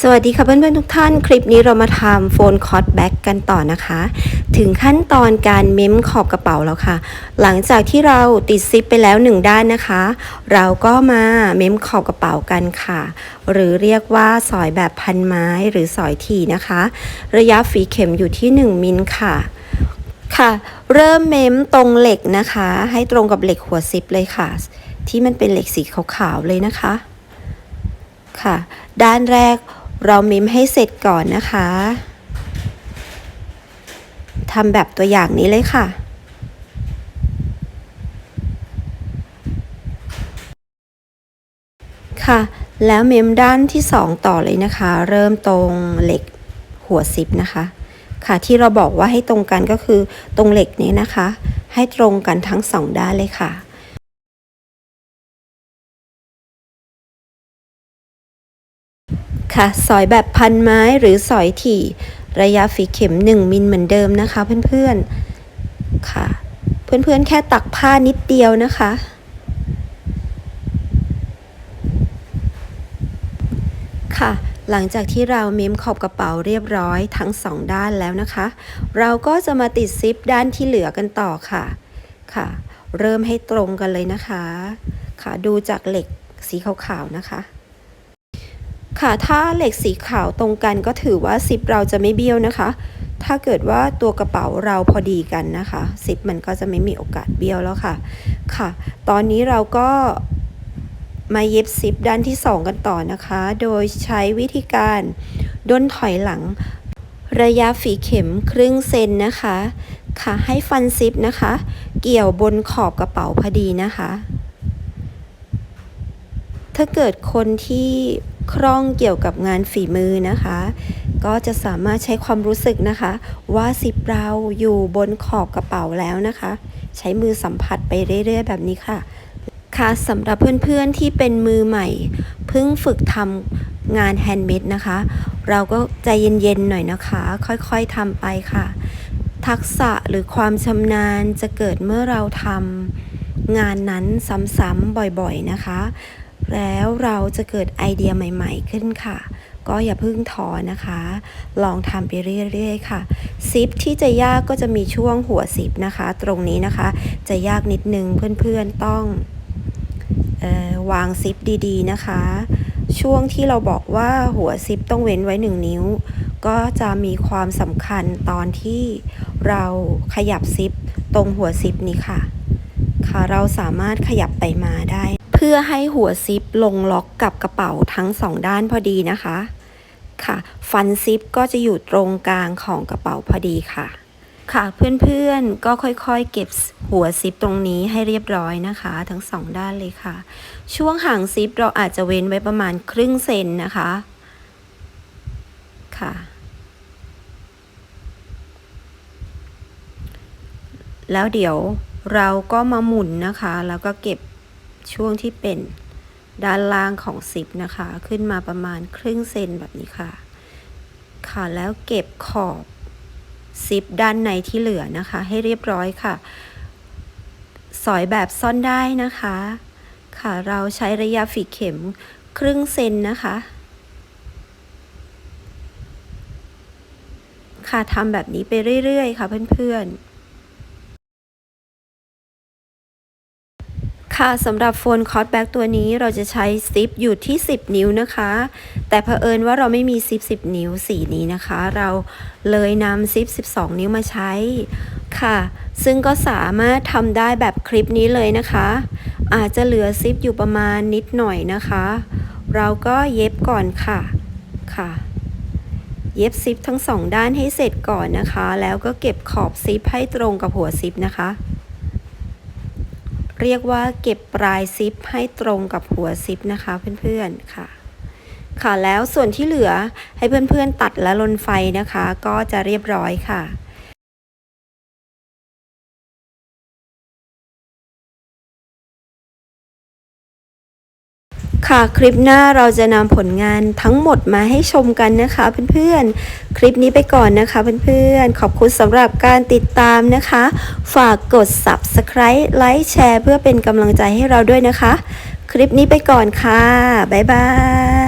สวัสดีค่ะเพื่อนๆทุกท่าน คลิปนี้เรามาทำโฟนคอร์ดแบ็กกันต่อนะคะ ถึงขั้นตอนการเม้มขอบกระเป๋าแล้วค่ะ หลังจากที่เราติดซิปไปแล้วหนึ่งด้านนะคะ เราก็มาเม้มขอบกระเป๋ากันค่ะ หรือเรียกว่าสอยแบบพันไม้หรือสอยทีนะคะ ระยะฝีเข็มอยู่ที่ 1 มิลค่ะค่ะ เริ่มเม้มตรงเหล็กนะคะ ให้ตรงกับเหล็กหัวซิปเลยค่ะ ที่มันเป็นเหล็กสีขาวๆเลยนะคะค่ะ ด้านแรก เราเมมให้เสร็จก่อนนะคะทำแบบตัวอย่างนี้เลยค่ะค่ะ แล้วเมมด้านที่ 2 ต่อเลยนะคะ เริ่มตรงเหล็กหัวซิปนะคะ ค่ะที่เราบอกว่าให้ตรงกันก็คือตรงเหล็กนี้นะคะ ให้ตรงกันทั้งสองด้านเลยค่ะ ค่ะ สอยแบบพันไม้หรือสอยถี่ ระยะฝีเข็ม 1 มิลเหมือนเดิมนะคะเพื่อนๆ ค่ะ เพื่อนๆ แค่ตักผ้านิดเดียวนะคะ ค่ะหลังจากที่เราเมมขอบกระเป๋าเรียบร้อยทั้งสองด้านแล้วนะคะ เราก็จะมาติดซิปด้านที่เหลือกันต่อค่ะค่ะ เริ่มให้ตรงกันเลยนะคะ ค่ะดูจากเหล็กสีขาวๆนะคะ ค่ะถ้าเหล็กสีขาวตรงกันก็ถือว่าซิปเราจะไม่เบี้ยวนะคะ ถ้าเกิดว่าตัวกระเป๋าเราพอดีกันนะคะซิปมันก็จะไม่มีโอกาสเบี้ยวแล้วค่ะ ค่ะ ตอนนี้เราก็มาเย็บซิปด้านที่ 2 กันต่อนะคะ โดยใช้วิธีการด้นถอยหลัง ระยะฝีเข็มครึ่งเซนนะคะ ค่ะ ให้ฟันซิปนะคะ เกี่ยวบนขอบกระเป๋าพอดีนะคะ ถ้าเกิดคนที่ คล่องเกี่ยวกับงานฝีมือนะคะ ก็จะสามารถใช้ความรู้สึกนะคะ ว่าสิบเราอยู่บนขอบกระเป๋าแล้วนะคะ ใช้มือสัมผัสไปเรื่อยๆ แบบนี้ค่ะ ค่ะสำหรับเพื่อนๆที่เป็นมือใหม่ เพิ่งฝึกทำงานแฮนด์เมดนะคะ เราก็ใจเย็นๆหน่อยนะคะ ค่อยๆทำไปค่ะ ทักษะหรือความชำนาญจะเกิดเมื่อเราทำงานนั้นซ้ำๆบ่อยๆนะคะ แล้วเราจะเกิดไอเดียใหม่ ๆ ขึ้นค่ะ ก็อย่าเพิ่งท้อนะคะ ลองทำไปเรื่อยๆค่ะซิปที่จะยากก็จะมีช่วงหัวซิปนะคะ ตรงนี้นะคะ จะยากนิดนึงเพื่อนๆต้องออวางซิปดีๆนะคะ ช่วงที่เราบอกว่าหัวซิปต้องเว้นไว้1นิ้ว ก็จะมีความสำคัญตอนที่เราขยับซิปตรงหัวซิปนี้ค่ะ ค่ะเราสามารถขยับไปมาได้ พื่อให้หัวซิปลงล็อกกับกระเป๋าทั้งสองด้านพอดีนะคะ ค่ะ ฟันซิปก็จะอยู่ตรงกลางของกระเป๋าพอดีค่ะ ค่ะเพื่อนๆก็ค่อยๆ เก็บหัวซิปตรงนี้ให้เรียบร้อยนะคะ ทั้งสองด้านเลยค่ะ ช่วงห่างซิปเราอาจจะเว้นไว้ประมาณครึ่งเซนนะคะ ค่ะแล้วเดี๋ยวเราก็มาหมุนนะคะ แล้วก็เก็บ ช่วงที่เป็นด้านล่างของซิปนะคะ ขึ้นมาประมาณครึ่งเซนแบบนี้ค่ะ ค่ะแล้วเก็บขอบซิปด้านในที่เหลือนะคะ ให้เรียบร้อยค่ะ สอยแบบซ่อนได้นะคะ ค่ะเราใช้ระยะฝีเข็มครึ่งเซนนะคะ ค่ะทำแบบนี้ไปเรื่อยๆ ค่ะเพื่อนๆ ค่ะสำหรับโฟนคอร์ดแบ็กตัวนี้เราจะใช้ซิปอยู่ที่ 10 นิ้วนะคะ แต่เผอิญว่าเราไม่มีซิป 10 นิ้วสีนี้นะคะ เราเลยนำซิป 12 นิ้วมาใช้ค่ะ ซึ่งก็สามารถทำได้แบบคลิปนี้เลยนะคะ อาจจะเหลือซิปอยู่ประมาณนิดหน่อยนะคะ เราก็เย็บก่อนค่ะค่ะ เย็บซิปทั้งสองด้านให้เสร็จก่อนนะคะ แล้วก็เก็บขอบซิปให้ตรงกับหัวซิปนะคะ เรียกว่าเก็บปลายซิปให้ตรงกับหัวซิปนะคะเพื่อนๆค่ะ ค่ะแล้วส่วนที่เหลือให้เพื่อนๆตัดและลนไฟนะคะ ก็จะเรียบร้อยค่ะ ค่ะคลิปหน้าเราจะนำผลงานทั้งหมดมาให้ชมกันนะคะเพื่อนๆ คลิปนี้ไปก่อนนะคะเพื่อนๆ ขอบคุณสำหรับการติดตามนะคะ ฝากกด subscribe ไลค์แชร์เพื่อเป็นกำลังใจให้เราด้วยนะคะ คลิปนี้ไปก่อนค่ะ บ๊ายบาย